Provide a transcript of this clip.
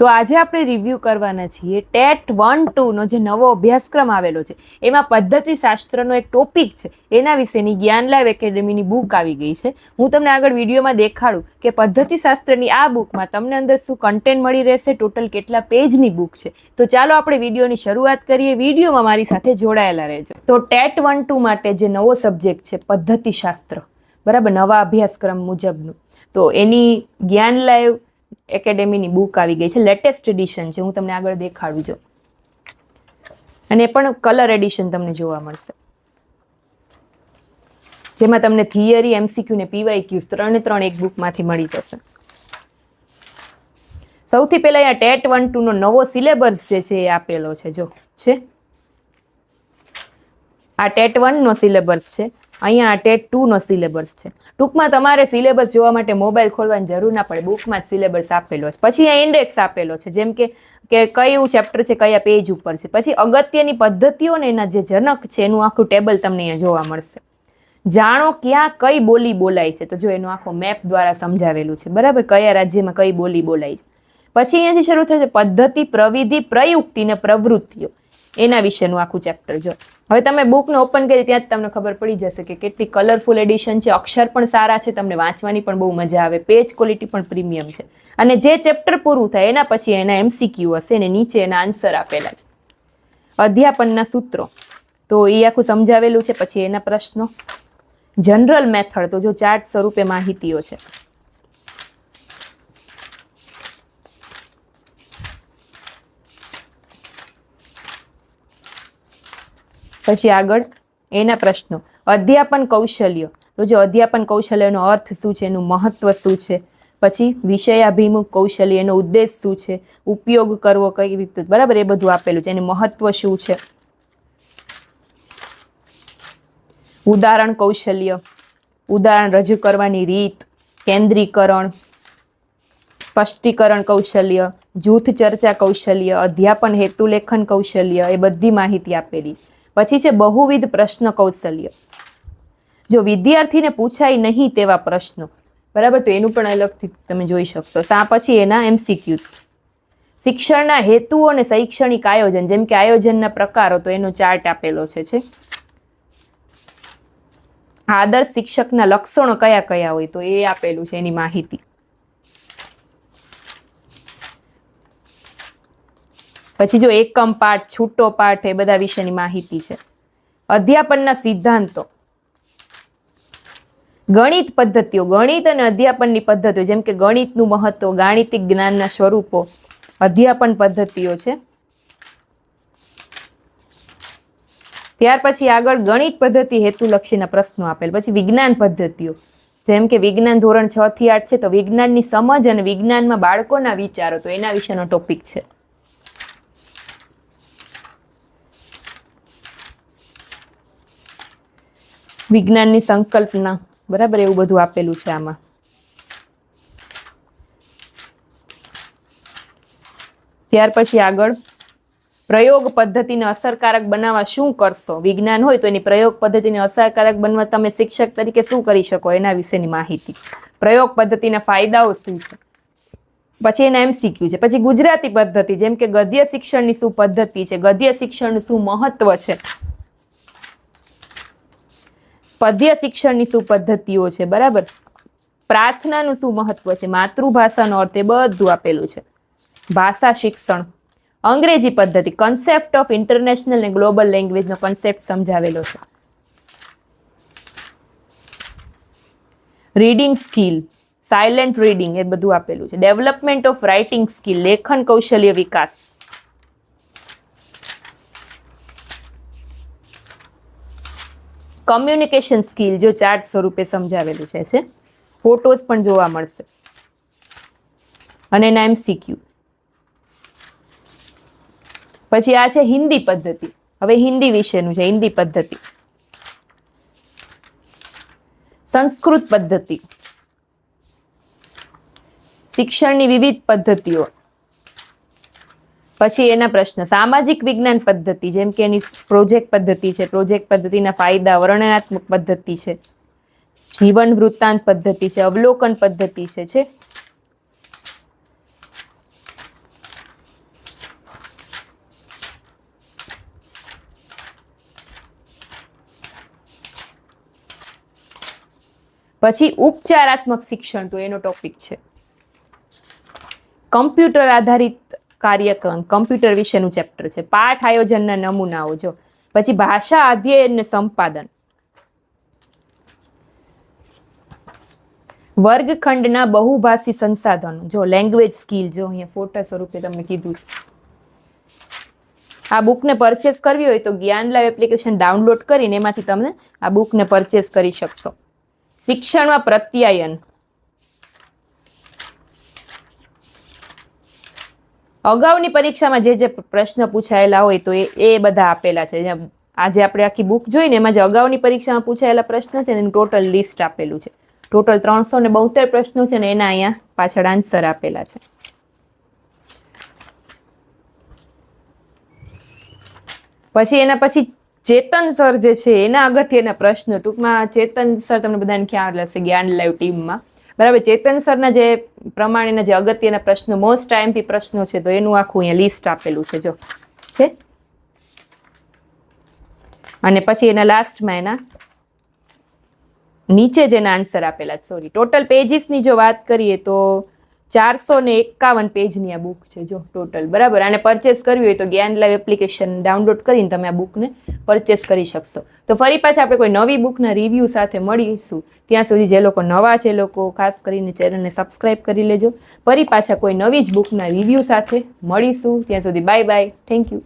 તો આજે આપણે રિવ્યૂ કરવાના છીએ ટેટ વન ટુનો જે નવો અભ્યાસક્રમ આવેલો છે. એમાં પદ્ધતિશાસ્ત્રનો એક ટોપિક છે. એના વિશેની જ્ઞાન લાઈવ એકેડેમીની બુક આવી ગઈ છે. હું તમને આગળ વિડીયોમાં દેખાડું કે પદ્ધતિશાસ્ત્રની આ બુકમાં તમને અંદર શું કન્ટેન્ટ મળી રહેશે ટોટલ કેટલા પેજની બુક છે. તો ચાલો આપણે વિડીયોની શરૂઆત કરીએ. વિડીયોમાં મારી સાથે જોડાયેલા રહેજો. તો ટેટ વન ટુ માટે જે નવો સબ્જેક્ટ છે, પદ્ધતિશાસ્ત્ર. બરાબર? નવા અભ્યાસક્રમ મુજબનું. તો એની જ્ઞાન લાઈવ એકેડેમીની બુક આવી ગઈ છે. લેટેસ્ટ એડિશન છે. હું તમને આગળ દેખાડું છું. અને એ પણ કલર એડિશન તમને જોવા મળશે. જેમાં તમને થિયરી એમસીક્યુ ને પીવાય ક્યુઝ ત્રણે ત્રણ એક બુકમાંથી મળી જશે. સૌથી પહેલા અહીંયા ટેટ વન ટુ નો નવો સિલેબસ જે છે એ આપેલો છે. જો, છે? આ ટેટ વન નો સિલેબસ છે. અહીંયા ટેટ ટુનો સિલેબસ છે. ટૂંકમાં તમારે સિલેબસ જોવા માટે મોબાઈલ ખોલવાની જરૂર ના પડે. બુકમાં જ સિલેબસ આપેલો છે. પછી અહીંયા ઇન્ડેક્સ આપેલો છે. જેમ કે કે કયું ચેપ્ટર છે, કયા પેજ ઉપર છે. પછી અગત્યની પદ્ધતિઓ ને એના જે જનક છે, એનું આખું ટેબલ તમને અહીંયા જોવા મળશે. જાણો ક્યાં કઈ બોલી બોલાય છે. તો જો એનું આખો મેપ દ્વારા સમજાવેલું છે. બરાબર? કયા રાજ્યમાં કઈ બોલી બોલાય છે. પછી અહીંયાથી શરૂ થશે પદ્ધતિ, પ્રવિધિ, પ્રયુક્તિ ને પ્રવૃત્તિઓ. એના વિશેનું આખું ચેપ્ટર જો. હવે તમે બુકને ઓપન કરી ત્યાં જ તમને ખબર પડી જશે કે કેટલી કલરફુલ એડિશન છે, અક્ષર પણ સારા છે, તમને વાંચવાની પણ બહુ મજા આવે પેજ ક્વોલિટી પણ પ્રીમિયમ છે. અને જે ચેપ્ટર પૂરું થાય, એના પછી એના એમસીક્યુ હશે, અને નીચે એના આન્સર આપેલા છે. અધ્યાપનના સૂત્રો. તો એ આખું સમજાવેલું છે, પછી એના પ્રશ્નો. જનરલ મેથડ તો જો ચાર્ટ સ્વરૂપે માહિતીઓ છે. પછી આગળ એના પ્રશ્નો. અધ્યાપન કૌશલ્ય. તો જે અધ્યાપન કૌશલ્યનો અર્થ શું છે? એનું મહત્વ શું છે? પછી વિષયાભિમુખ કૌશલ્ય એનો ઉદ્દેશ શું છે? ઉપયોગ કરવો કઈ રીતે? બરાબર? એ બધું આપેલું છે. એનું મહત્વ શું છે? ઉદાહરણ કૌશલ્ય. ઉદાહરણ રજૂ કરવાની રીત. કેન્દ્રીકરણ. સ્પષ્ટીકરણ કૌશલ્ય. જૂથ ચર્ચા કૌશલ્ય. અધ્યાપન હેતુલેખન કૌશલ્ય. એ બધી માહિતી આપેલી. છે પછી છે બહુવિધ પ્રશ્ન કૌશલ્ય. જો વિદ્યાર્થીને પૂછાય નહીં તેવા પ્રશ્નો, બરાબર? તો એનું પણ અલગથી તમે જોઈ શકશો. આ પછી એના એમસીક્યુઝ. શિક્ષણના હેતુઓ અને શૈક્ષણિક આયોજન, જેમ કે આયોજનના પ્રકારો, તો એનો ચાર્ટ આપેલો છે છે. આદર્શ શિક્ષકના લક્ષણો કયા કયા હોય, તો એ આપેલું છે એની માહિતી. પછી જો એકમ પાઠ, છૂટો પાઠ એ બધા વિશેની માહિતી છે. અધ્યાપનના સિદ્ધાંતો. ગણિત પદ્ધતિઓ. ગણિત અને અધ્યાપનની પદ્ધતિઓ, જેમ કે ગણિતનું મહત્વ, ગાણિતિક જ્ઞાનના સ્વરૂપો, અધ્યાપન પદ્ધતિઓ છે. ત્યાર પછી આગળ ગણિત પદ્ધતિ હેતુલક્ષીના પ્રશ્નો આપેલ. પછી વિજ્ઞાન પદ્ધતિઓ. જેમ કે વિજ્ઞાન ધોરણ છ થી આઠ છે, તો વિજ્ઞાનની સમજ અને વિજ્ઞાનમાં બાળકોના વિચારો, તો એના વિશેનો ટોપિક છે. વિજ્ઞાનની સંકલ્પના. બરાબર? એવું બધું આપેલું છે આમાં. ત્યાર પછી આગળ. પ્રયોગ પદ્ધતિને અસરકારક બનાવવા શું કરશો? વિજ્ઞાન હોય તો એની પ્રયોગ પદ્ધતિને અસરકારક બનવા તમે શિક્ષક તરીકે શું કરી શકો? એના વિશેની માહિતી. પ્રયોગ પદ્ધતિના ફાયદાઓ શું છે? પછી એના એમસીક્યુ છે. પછી ગુજરાતી પદ્ધતિ, જેમ કે ગદ્ય શિક્ષણની શું પદ્ધતિ છે? ગદ્ય શિક્ષણનું શું મહત્વ છે? પદ્ય શિક્ષણની શું પદ્ધતિઓ છે, બરાબર? પ્રાર્થનાનું શું મહત્વ છે? માતૃભાષાનો અર્થ એ બધું આપેલું છે. ભાષા શિક્ષણ, અંગ્રેજી પદ્ધતિ કન્સેપ્ટ ઓફ ઇન્ટરનેશનલ ને ગ્લોબલ લેંગ્વેજનો કન્સેપ્ટ સમજાવેલો છે. રીડિંગ સ્કિલ સાયલેન્ટ રીડિંગ એ બધું આપેલું છે. ડેવલપમેન્ટ ઓફ રાઇટિંગ સ્કિલ લેખન કૌશલ્ય વિકાસ. કમ્યુનિકેશન સ્કિલ જો ચાર્ટ સ્વરૂપે સમજાવેલું છે છે ફોટોઝ પણ જોવા મળશે. અને એના એમસીક્યુ પછી આ છે હિન્દી પદ્ધતિ. હવે હિન્દી વિશેનું છે, હિન્દી પદ્ધતિ. સંસ્કૃત પદ્ધતિ. શિક્ષણની વિવિધ પદ્ધતિઓ. પછી એના પ્રશ્ન, સામાજિક વિજ્ઞાન પદ્ધતિ, જેમ કે એની પ્રોજેક્ટ પદ્ધતિ છે, પ્રોજેક્ટ પદ્ધતિના ફાયદા, વર્ણનાત્મક પદ્ધતિ છે, જીવન વૃત્તાંત પદ્ધતિ છે, અવલોકન પદ્ધતિ છે છે. પછી ઉપચારાત્મક શિક્ષણ, તો એનો ટોપિક છે. કમ્પ્યુટર આધારિત કાર્યક્રમ, કમ્પ્યુટર વિશેનું ચેપ્ટર છે. પાઠ આયોજનના નમૂનાઓ જો. પછી ભાષા અધ્યયન સંપાદન. વર્ગખંડના બહુભાષી સંસાધનો. જો લેંગ્વેજ સ્કિલ જો, અહીંયા ફોટા સ્વરૂપે તમને કીધું આ બુકને પરચેસ કરવી હોય તો જ્ઞાન લાઈવ એપ્લિકેશન ડાઉનલોડ કરીને એમાંથી તમે આ બુકને પરચેસ કરી શકશો. શિક્ષણમાં પ્રત્યાયન. અગાઉની પરીક્ષામાં જે જે પ્રશ્ન પૂછાયેલા હોય તો એ એ બધા આપેલા છે. આજે આપણે આખી બુક જોઈને એમાં જે અગાઉની પરીક્ષામાં પૂછાયેલા પ્રશ્ન છે એનું ટોટલ લિસ્ટ આપેલું છે. ટોટલ ત્રણસો ને બોતેર પ્રશ્નો છે ને એના અહીંયા પાછળ આન્સર આપેલા છે. પછી એના પછી ચેતન સર જે છે એના અગત્યના પ્રશ્નો ટૂંકમાં ચેતન સર તમને બધાને ખ્યાલ હશે, જ્ઞાન લાઈવ ટીમમાં. બરાબર, ચેતન સરના જે પ્રમાણેના જે અગત્યના પ્રશ્નો મોસ્ટ આઈએમપી પ્રશ્નો છે, તો એનું આખું અહીંયા લિસ્ટ આપેલું છે, જો. છે? અને પછી એના લાસ્ટમાં એના નીચે જેના આન્સર આપેલા સોરી ટોટલ પેજીસની જો વાત કરીએ તો ચારસો ને એકાવન પેજની આ બુક છે, જો ટોટલ બરાબર? આને પરચેસ કરવી હોય તો જ્ઞાન લાઈવ એપ્લિકેશન ડાઉનલોડ કરીને તમે આ બુકને પરચેસ કરી શકશો. તો ફરી પાછા આપણે કોઈ નવી બુકના રિવ્યૂ સાથે મળીશું. ત્યાં સુધી જે લોકો નવા છે લોકો ખાસ કરીને ચેનલને સબસ્ક્રાઇબ કરી લેજો. ફરી પાછા કોઈ નવી જ બુકના રિવ્યૂ સાથે મળીશું. ત્યાં સુધી બાય બાય થેન્ક યુ